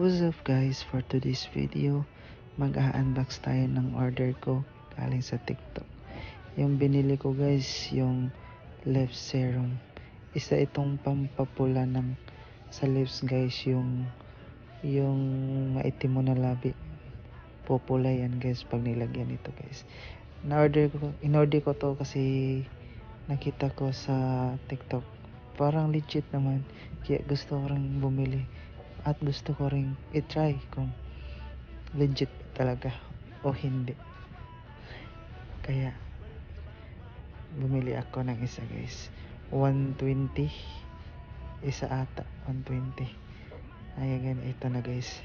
What's up guys, for today's video, mag-unbox tayo ng order ko galing sa TikTok. Yung binili ko guys, yung lips serum. Isa itong pampapula ng sa lips guys, yung yung maitim mo na labi. Popula yan guys pag nilagyan ito guys. Na-order ko, in-order ko to kasi nakita ko sa TikTok. Parang legit naman. Kaya gusto ko rin bumili at gusto ko ring i-try kung legit talaga o hindi. Kaya bumili ako ng isa guys. 120 isa ata 120 ayan ito na guys.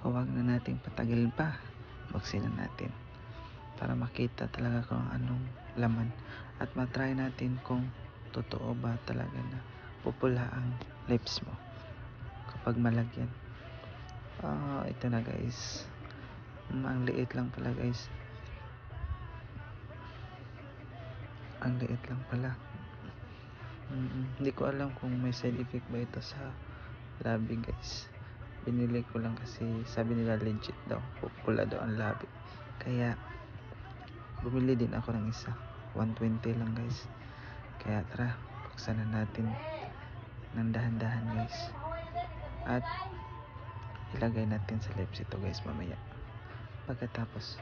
Huwag na nating patagalin pa. Buksin na natin para makita talaga kung anong laman. At matry natin kung totoo ba talaga na pupula ang lips mo kapag malagyan. Ah ito na guys. Mm, ang liit lang pala guys. Ang liit lang pala. Mm, hindi ko alam kung may side effect ba ito sa labi guys. Binili ko lang kasi sabi nila legit daw pupula daw ang labi. Kaya bumili din ako ng isa. 120 lang guys. Kaya tara buksan na natin ng dahan-dahan guys at ilagay natin sa lips ito guys mamaya. Pagkatapos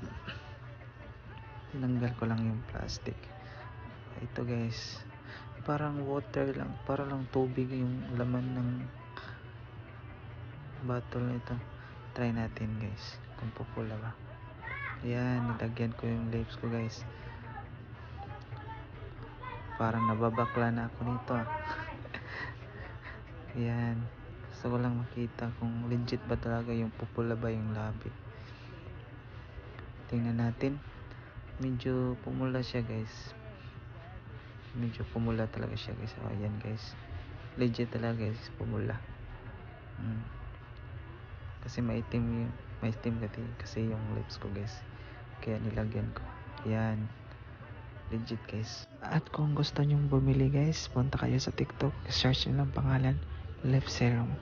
tinanggal ko lang yung plastic. Ito guys parang water lang para lang tubig yung laman ng bottle nito try natin guys kung pupula ba. Yan nilagyan ko yung lips ko guys. Parang nababakla na ako nito ah. yan gusto ko lang makita kung legit ba talaga yung pupula ba yung labi. Tingnan natin. Medyo pumula siya guys. Medyo pumula talaga siya guys. Oh, ayan guys. Legit talaga guys. Pumula. Hmm. kasi maitim yung maitim kasi, kasi yung lips ko guys. Kaya nilagyan ko. Yan legit guys. At kung gusto nyong bumili guys punta kayo sa tiktok. Search nyo lang pangalan lip serum